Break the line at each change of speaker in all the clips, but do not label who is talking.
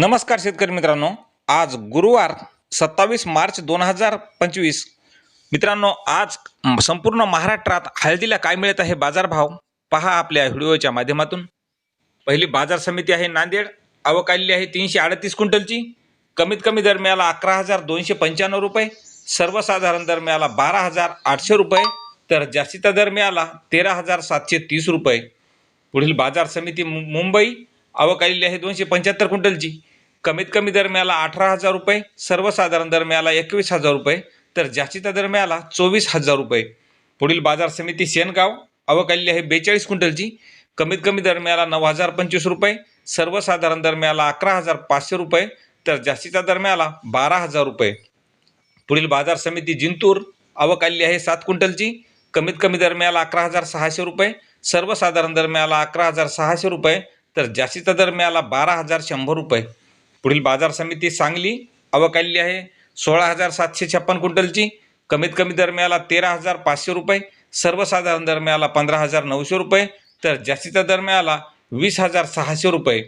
नमस्कार शेतकरी मित्रांनो. आज गुरुवार सत्तावीस मार्च दोन हजार पंचवीस. मित्रांनो आज संपूर्ण महाराष्ट्रात हळदीला काय मिळत आहे बाजारभाव? पहा आपल्या व्हिडिओच्या माध्यमातून. पहिली बाजार समिती आहे नांदेड. आवक आलेली आहे तीनशे अडतीस क्विंटलची. कमीत कमी दर मिळाला अकरा हजार दोनशे पंच्याण्णव रुपये. सर्वसाधारण दर मिळाला बारा हजार आठशे रुपये. तर जास्तीचा दर मिळाला तेरा हजार सातशे तीस रुपये. पुढील बाजार समिती मुंबई आवक आलेली आहे दोनशे पंच्याहत्तर क्विंटलची. कमीत कमी दर मिळाला अठरा हजार रुपये सर्वसाधारण दर मिळाला एकवीस हजार रुपये तर जास्तीचा दर मिळाला चोवीस हजार रुपये. पुढील बाजार समिती शेनगाव आवक आलेली आहे बेचाळीस क्विंटलची. कमीत कमी दर मिळाला नऊ हजार पंचवीस रुपये सर्वसाधारण दर मिळाला अकरा हजार पाचशे रुपये तर जास्तीचा दर मिळाला बारा हजार रुपये. पुढील बाजार समिती जिंतूर आवक आलेली आहे सात क्विंटलची. कमीत कमी दर मिळाला अकरा हजार सहाशे रुपये सर्वसाधारण दर मिळाला अकरा हजार सहाशे रुपये तर जास्तीचा दर मिळाला बारा हजार शंभर रुपये. पुढील बाजार समिती सांगली आवक आहे. सोळा हजार सातशे छप्पन क्विंटलची. कमीत कमी दर मिळाला तेरा हजार पाचशे रुपये. सर्वसाधारण दर मिळाला पंधरा हजार नऊशे रुपये. तर जास्तीचा दर मिळाला वीस हजार सहाशे रुपये.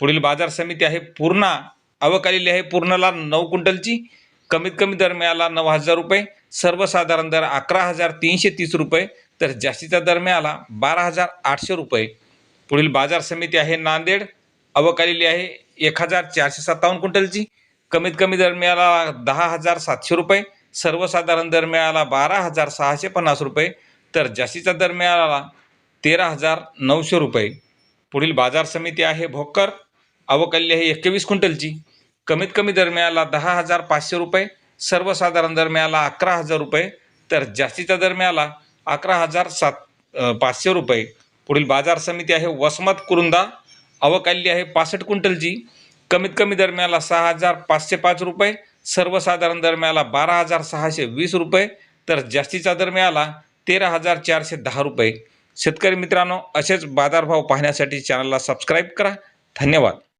पुढील बाजार समिती आहे पूर्णा. आवक आहे पूर्णाला नऊ क्विंटलची. कमीत कमी दर मिळाला नऊ हजार रुपये. सर्वसाधारण दर अकरा हजार तीनशे तीस रुपये. तर जास्तीचा दर मिळाला बारा हजार आठशे रुपये. पुढील बाजार समिती आहे नांदेड. अवकालेली आहे एक हजार चारशे सत्तावन्न क्विंटलची. कमीत कमी दर मिळाला दहा हजार सातशे रुपये. सर्वसाधारण दर मिळाला बारा हजार सहाशे पन्नास रुपये. तर जास्तीचा दर मिळाला तेरा हजार नऊशे रुपये. पुढील बाजार समिती आहे भोकर. आवक आहे एकवीस क्विंटलची. कमीत कमी दर मिळाला दहा हजार पाचशे रुपये. सर्वसाधारण दर मिळाला अकरा हजार रुपये. तर जास्तीचा दर मिळाला अकरा हजार सात पाचशे रुपये. पुढील बाजार समिती आहे वसमत कुरुंदा. आवक आहे पासष्ट क्विंटलची कमीत कमी दरम्याला सहा हजार पाचशे पाच रुपये. सर्वसाधारण दरम्याला बारा हजार सहाशे वीस रुपये. तर जास्तीचा दर मिळाला तेरा हजार चारशे दहा रुपये. शेतकरी मित्रांनो असेच बाजारभाव पाहण्यासाठी चॅनलला सबस्क्राईब करा. धन्यवाद.